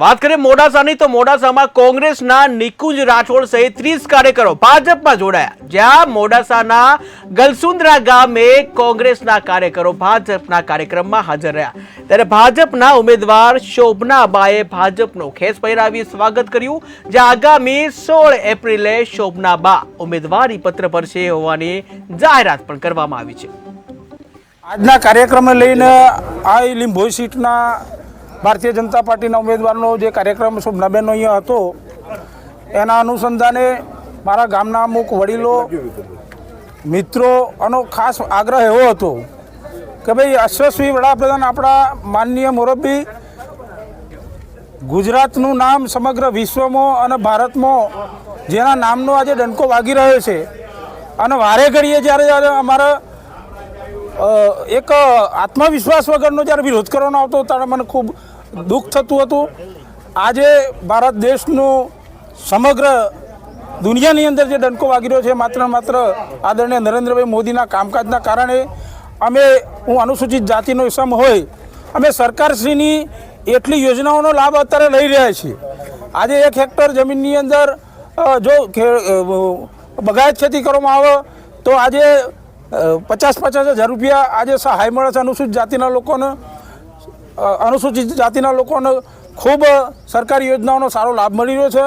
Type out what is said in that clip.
વાત કરીએ મોડાસાની, તો મોડાસામાં કોંગ્રેસના નિકુંજ રાઠોડ સહિત ત્રીસ કાર્યકરો ભાજપમાં જોડાયા. જ્યાં મોડાસાના ગલસુંદરા ગામે કોંગ્રેસના કાર્યકરો ભાજપના કાર્યક્રમમાં હાજર રહ્યા. ત્યારે ભાજપના ઉમેદવાર શોભનાબાએ ભાજપનો ખેસ પહેરાવી સ્વાગત કર્યું, જ્યાં આગામી સોળ એપ્રિલે શોભનાબા ઉમેદવારી પત્ર ભરશે હોવાની જાહેરાત પણ કરવામાં આવી છે. આજના કાર્યક્રમને લઈને આ લીંભોઈ સીટના ભારતીય જનતા પાર્ટીના ઉમેદવારનો જે કાર્યક્રમ શોભનાબેનનો અહીંયા હતો, એના અનુસંધાને મારા ગામના અમુક વડીલો, મિત્રો, આનો ખાસ આગ્રહ એવો હતો કે ભાઈ અશ્વસ્વી વડાપ્રધાન આપણા માનનીય મોરબી ગુજરાતનું નામ સમગ્ર વિશ્વમાં અને ભારતમાં જેના નામનો આજે ડંકો વાગી રહ્યો છે. અને વારે ઘડીએ જ્યારે જ્યારે અમારા એક આત્મવિશ્વાસ વગરનો જ્યારે વિરોધ કરવાનો આવતો ત્યારે મને ખૂબ દુઃખ થતું હતું. આજે ભારત દેશનું સમગ્ર દુનિયાની અંદર જે ડંકો વાગી રહ્યો છે, માત્ર માત્ર આદરણીય નરેન્દ્રભાઈ મોદીના કામકાજના કારણે અમે, હું અનુસૂચિત જાતિનો સમ હોય, અમે સરકારશ્રીની એટલી યોજનાઓનો લાભ અત્યારે લઈ રહ્યા છીએ. આજે એક હેક્ટર જમીનની અંદર જો બગાયત ખેતી કરવામાં આવે, તો આજે પચાસ પચાસ હજાર રૂપિયા આજે સહાય મળે છે અનુસૂચિત જાતિના લોકોને. અનુસૂચિત જાતિના લોકોને ખૂબ સરકારી યોજનાઓનો સારો લાભ મળી રહ્યો છે.